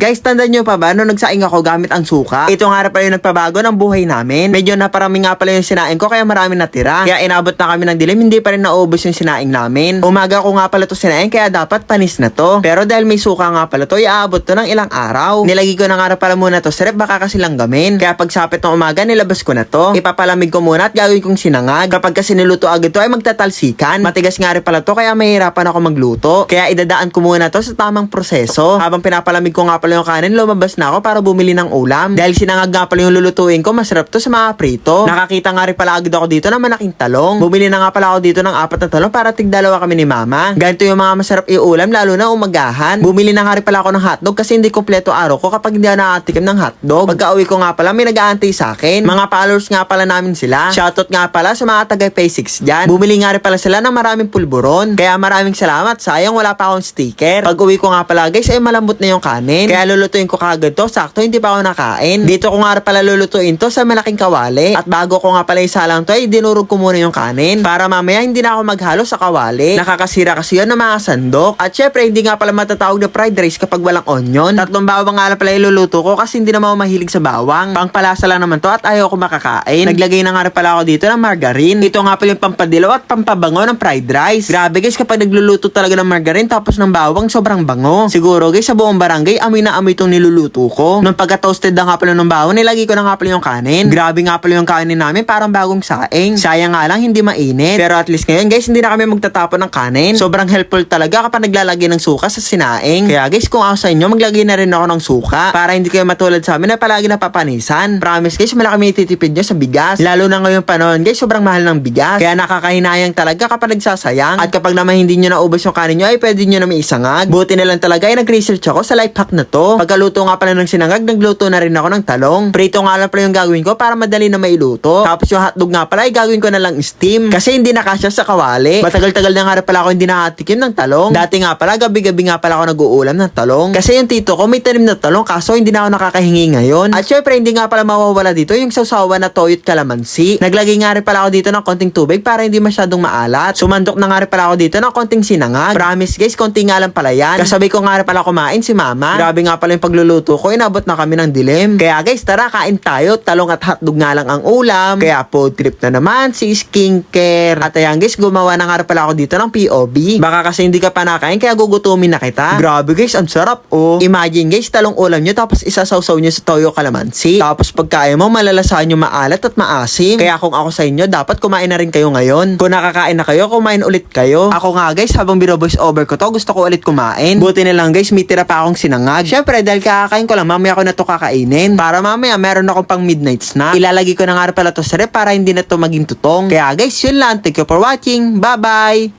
Guys, tandaan nyo pa ba nung nagsaing ako gamit ang suka? Ito nga pala yung nagpabago ng buhay namin. Medyo naparami nga pala yung sinaing ko kaya marami natira. Kaya inabot na kami ng dilim, hindi pa rin naubos yung sinaing namin. Umaga ko nga pala to sinaing kaya dapat panis na to. Pero dahil may suka nga pala to, iaabot to ng ilang araw. Nilagay ko na nga pala muna to sa rep baka kasi langgamin. Kaya pagsapit ng umaga, nilabas ko na to. Ipapalamig ko muna at gagawin kong sinangag. Kapag kasi niluto agad to ay magtatalsikan. Matigas nga rin pala to kaya mahirapan ako magluto. Kaya idadaan ko muna to sa tamang proseso. Habang pinapalamig ko nga pala yung kanin, lumabas na ako para bumili ng ulam. Dahil sinangag nga pala yung lulutuin ko, masarap to sa mga prito. Nakakita nga rin pala agad ako dito ng malaking talong. Bumili na nga pala ako dito ng apat na talong para tigdalawa kami ni mama. Ganito yung mga masarap iulam lalo na umagahan. Bumili na nga rin pala ako ng hotdog kasi hindi kompleto araw ko kapag hindi ako nakatikim ng hotdog. Pagka uwi ko nga pala, may nag-aantay sa akin. Mga followers nga pala namin sila. Shoutout nga pala sa mga taga Pay 6 dyan. Bumili nga rin pala sila ng maraming pulburon. Kaya maraming salamat. Sayang wala pa akong sticker. Pag uwi ko nga pala guys, ay malambot na yung kanin. Kaya lulutuin ko kagad to. Sakto, hindi pa ako nakain. Dito ko nga pala lulutuin to sa malaking kawali. At bago ko nga pala isalang to, ay dinurog ko muna yung kanin. Para mamaya hindi na ako maghalo sa kawali. Nakakasira kasi yun ng mga sandok. At syempre, hindi nga pala matatawag na fried rice kapag walang onion. Tatlong bawang nga pala iluluto ko kasi hindi naman ako mahilig sa bawang. Pangpalasa lang naman to at ayaw ko makakain. Naglagay na nga pala ako dito ng margarine. Ito nga pala yung pampadilaw at pampabango ng fried rice. Grabe guys, kapag nagluluto talaga ng margarine tapos ng bawang, sobrang bango. Siguro guys, sa buong barangay, amoy na amoy itong niluluto ko. Nung pagka-toasted na nga pala ng bawang, nilagay ko na nga pala yung kanin. Grabe nga pala yung kanin namin, parang bagong saing. Sayang nga lang, hindi mainit. Pero at least ngayon guys, hindi na kami magtatapon ng kanin. Sobrang helpful talaga kapag naglalagay ng suka sa sinaing. Kaya guys, kung ako sa inyo, maglagay na rin ako ng suka para hindi kayo matulad sa amin na palagi napapanisan. Promise guys, malaki may titipid nyo sa bigas. Lalo na ngayong panahon guys, sobrang mahal ng bigas. Kaya nakakahinayang talaga kapag nagsasayang. At kapag naman hindi nyo naubos yung kanin nyo, ay pwede nyo na may isangag. Buti na lang talaga ay nag-research ako sa life hack na to. Pagkaluto nga pala ng sinangag, nagluto na rin ako ng talong. Prito nga lang pala yung gagawin ko para madali na mailuto. Tapos yung hotdog nga pala gagawin ko na lang steam. Kasi hindi na kasya sa kawali. Matagal-tagal na nga rin pala ako hindi nakatikim ng talong. Dati nga pala, gabi-gabi nga pala ako nag-uulam ng talong. Kasi yung tito ko may tanim na talong kaso hindi na ako nakakahingi ngayon. At syempre, hindi nga pala mawawala dito yung sausawa na toyot kalamansi. Naglagay nga rin pala ako dito ng konting tubig para hindi masyadong maalat. Sumandok na nga rin pala ako dito ng konting sinangag. Promise guys, konti nga lang pala yan. Kasabay ko nga rin pala kumain si mama. Grabe nga pala yung pagluluto ko, inabot na kami ng dilim. Kaya guys, tara kain tayo. Talong at hotdog nga lang ang ulam. Kaya food trip na naman si skincare. At ayan guys, gumawa na nga pala ako dito ng POV. Baka kasi hindi ka pa nakain, kaya gugutumin na kita. Grabe guys, ang sarap oh. Imagine guys, talong ulam nyo tapos isasawsaw nyo sa toyo kalamansi. Tapos pagkain mo, malalasahan nyo maalat at maasim. Kaya kung ako sa inyo, dapat kumain na rin kayo ngayon. Kung nakakain na kayo, kumain ulit kayo. Ako nga guys, habang bino-voice over ko to, gusto ko ulit kumain. Buti na lang guys, may tira pa akong sinangag. Syempre, dahil kakakain ko lang, mamaya ko na to kakainin. Para mamaya, meron akong pang midnight snack. Ilalagay ko na nga pala to sa rep para hindi na to maging tutong. Kaya guys, yun lang. Thank you for watching. Bye-bye!